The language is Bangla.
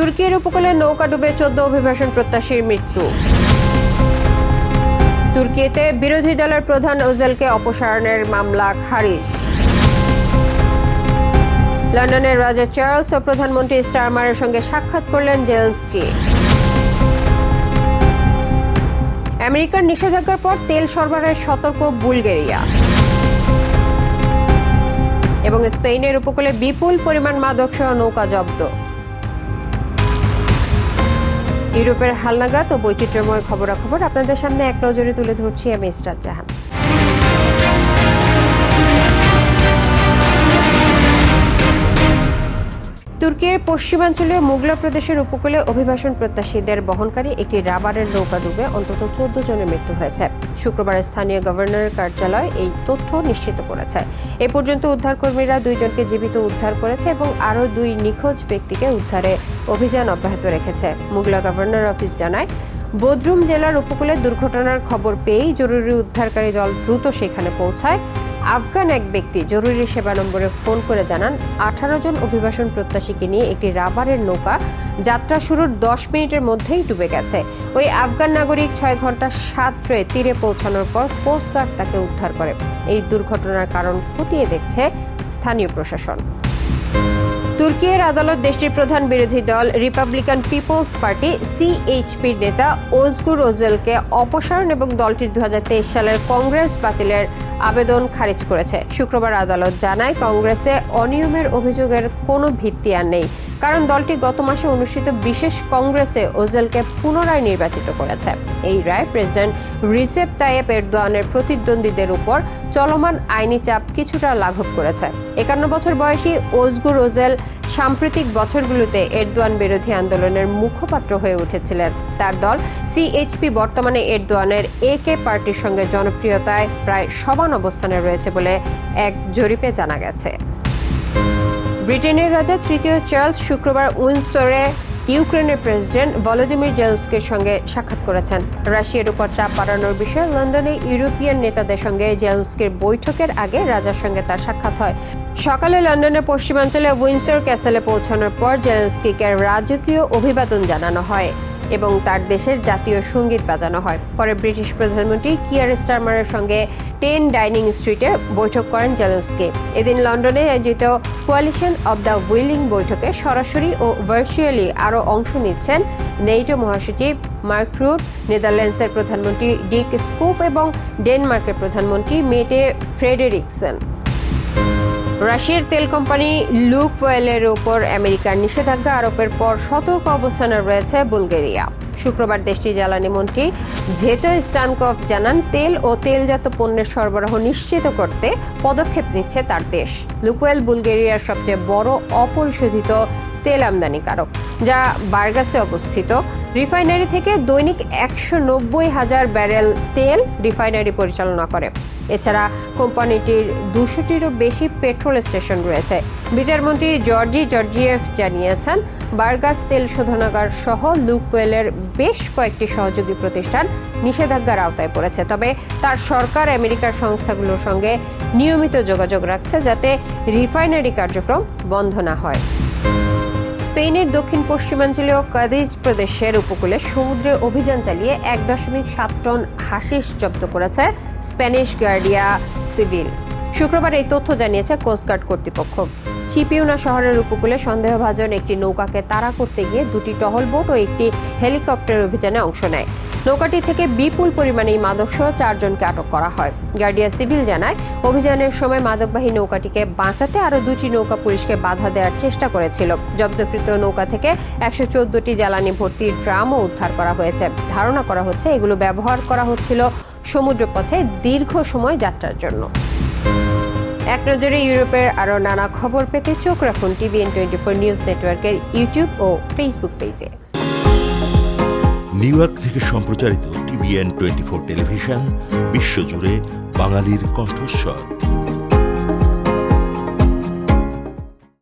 তুর্কির উপকূলে নৌকা ডুবে চোদ্দ অভিবাসন প্রত্যাশীর মৃত্যু। তুর্কিতে বিরোধী দলের প্রধান ওজেলকে অপসারণের মামলা খারিজ। লন্ডনের রাজা চার্লস ও প্রধানমন্ত্রী স্টারমারের সঙ্গে সাক্ষাৎ করলেন জেলস্কি। আমেরিকার নিষেধাজ্ঞার পর তেল সরবরাহের সতর্ক বুলগেরিয়া। এবং স্পেনের উপকূলে বিপুল পরিমাণ মাদকসহ নৌকা জব্দ। ইউরোপের হালনাগাদ ও বৈচিত্র্যময় খবরাখবর আপনাদের সামনে এক নজরে তুলে ধরছি আমি ইসরাত জাহান। তুর্কির পশ্চিমাঞ্চলীয় মুগলা প্রদেশের উপকূলে অভিবাসন প্রত্যাশীদের বহনকারী একটি রাবারের নৌকা ডুবে অন্তত চোদ্দ জনের মৃত্যু হয়েছে। শুক্রবার স্থানীয় গভর্নর কার্যালয় এই তথ্য নিশ্চিত করেছে। এ পর্যন্ত উদ্ধারকর্মীরা দুইজনকে জীবিত উদ্ধার করেছে এবং আরও দুই নিখোঁজ ব্যক্তিকে উদ্ধারে অভিযান অব্যাহত রেখেছে। মোগলা গভর্নর অফিস জানায় বদরুম জেলার উপকূলে দুর্ঘটনার খবর পেয়েই জরুরি উদ্ধারকারী দল দ্রুত সেখানে পৌঁছায়। আফগান এক ব্যক্তি জরুরি সেবা নম্বরে ফোন করে জানান, আঠারো জন অভিবাসন প্রত্যাশীকে নিয়ে একটি রাবারের নৌকা যাত্রা শুরুর দশ মিনিটের মধ্যেই ডুবে গেছে। ওই আফগান নাগরিক ছয় ঘণ্টা সাঁতরে তীরে পৌঁছানোর পর কোস্টগার্ড তাকে উদ্ধার করে। এই দুর্ঘটনার কারণ খতিয়ে দেখছে স্থানীয় প্রশাসন। তুর্কির আদালত দেশটির প্রধান বিরোধী দল রিপাবলিকান পিপলস পার্টি, সিএইচপির নেতা ওজগুর ওজেলকে অপসারণ এবং দলটির দু হাজার তেইশ সালের কংগ্রেস বাতিলের আবেদন খারিজ করেছে। শুক্রবার আদালত জানায়, কংগ্রেসে অনিয়মের অভিযোগের কোনো ভিত্তি আর নেই, কারণ দলটি গত মাসে অনুষ্ঠিত বিশেষ কংগ্রেসে ওজেলকে পুনরায় নির্বাচিত করেছে। এই রায় প্রেসিডেন্ট রিসেপ তাইয়েপ এরদোয়ানের প্রতিদ্বন্দ্বীদের উপর চলমান আইনি চাপ কিছুটা লাঘব করেছে। একান্ন বছর বয়সী ওজগুর ওজেল সাম্প্রতিক বছরগুলোতে এরদোয়ান বিরোধী আন্দোলনের মুখপাত্র হয়ে উঠেছিলেন। তার দল সিএইচপি বর্তমানে এরদোয়ানের এ কে পার্টির সঙ্গে জনপ্রিয়তায় প্রায় সমান অবস্থানে রয়েছে বলে এক জরিপে জানা গেছে। ব্রিটেনের রাজা তৃতীয় চার্লস শুক্রবার উইন্সরে ইউক্রেনের প্রেসিডেন্ট ভলোদিমির জেলস্কের সঙ্গে সাক্ষাৎ করেছেন। রাশিয়ার উপর চাপ বাড়ানোর বিষয়ে লন্ডনে ইউরোপিয়ান নেতাদের সঙ্গে জেলস্কের বৈঠকের আগে রাজার সঙ্গে তার সাক্ষাৎ হয়। সকালে লন্ডনের পশ্চিমাঞ্চলে উইন্সর ক্যাসেলে পৌঁছানোর পর জেলস্কিকে রাজকীয় অভিবাদন জানানো হয়। এবং তার দেশের জাতীয় সংগীত বাজানো হয়। পরে ব্রিটিশ প্রধানমন্ত্রী কিয়ার স্টারমারের সঙ্গে টেন ডাইনিং স্ট্রিটে বৈঠক করেন জেলেন্সকি। এদিন লন্ডনে আয়োজিত কোয়ালিশন অব দ্য উইলিং বৈঠকে সরাসরি ও ভার্চুয়ালি আরও অংশ নিচ্ছেন নেইটো মহাসচিব মার্ক রুট, নেদারল্যান্ডসের প্রধানমন্ত্রী ডিক স্কুফ এবং ডেনমার্কের প্রধানমন্ত্রী মেটে ফ্রেডেরিকসন। রাশিয়ার তেল কোম্পানি লুক ওয়েলের ওপর আমেরিকার নিষেধাজ্ঞা আরোপের পর সতর্ক অবস্থানে রয়েছে বুলগেরিয়া। শুক্রবার দেশটির জ্বালানি মন্ত্রী ঝেচো স্টানকভ জানান, তেল ও তেলজাত পণ্যের সরবরাহ নিশ্চিত করতে পদক্ষেপ নিচ্ছে তার দেশ। লুকওয়েল বুলগেরিয়ার সবচেয়ে বড় অপরিশোধিত তেল আমদানিকারক, যা বার্গাসে অবস্থিত। রিফাইনারি থেকে দৈনিক একশো নব্বই হাজার ব্যারেল তেল রিফাইনারি পরিচালনা করে। এছাড়া কোম্পানিটির দুশোটিরও বেশি পেট্রোল স্টেশন রয়েছে। বিচারমন্ত্রী জর্জি জর্জিয়েভ জানিয়েছেন, বার্গাস তেল শোধনাগার সহ লুকওয়েলের বেশ কয়েকটি সহযোগী প্রতিষ্ঠান নিষেধাজ্ঞার আওতায় পড়েছে। তবে তার সরকার আমেরিকার সংস্থাগুলোর সঙ্গে নিয়মিত যোগাযোগ রাখছে যাতে রিফাইনারি কার্যক্রম বন্ধ না হয়। স্পেনের দক্ষিণ পশ্চিমাঞ্চলীয় কাদিজ প্রদেশের উপকূলে সমুদ্রে অভিযান চালিয়ে এক দশমিক সাত টন হাসিস জব্দ করেছে স্প্যানিশ গার্ডিয়া সিভিল। শুক্রবার এই তথ্য জানিয়েছে কোস্টগার্ড কর্তৃপক্ষ। চিপিউনা শহরের উপকূলে সন্দেহভাজন একটি নৌকাকে তাড়া করতে গিয়ে দুটি টহল বোট ও একটি হেলিকপ্টার অভিযানে অংশ নেয়। নৌকাটি থেকে বিপুল পরিমাণে মাদকসহ চারজনকে আটক করা হয়। গার্ডিয়া সিভিল জানায়, অভিযানের সময় মাদকবাহী নৌকাটিকে বাঁচাতে আরও দুটি নৌকা পুলিশকে বাধা দেওয়ার চেষ্টা করেছিল। জব্দকৃত নৌকা থেকে একশো চোদ্দটি জ্বালানি ভর্তি ড্রামও উদ্ধার করা হয়েছে। ধারণা করা হচ্ছে, এগুলো ব্যবহার করা হচ্ছিল সমুদ্রপথে দীর্ঘ সময় যাত্রার জন্য। এক নজরে ইউরোপের আরও নানা খবর পেতে চোখ রাখুন টিভিএন টোয়েন্টি ফোর নিউজ নেটওয়ার্কের ইউটিউব ও ফেসবুক পেজে। নিউ ইয়র্ক থেকে সম্প্রচারিত টিভিএন টোয়েন্টি ফোর টেলিভিশন, বিশ্বজুড়ে বাঙালির কণ্ঠস্বর।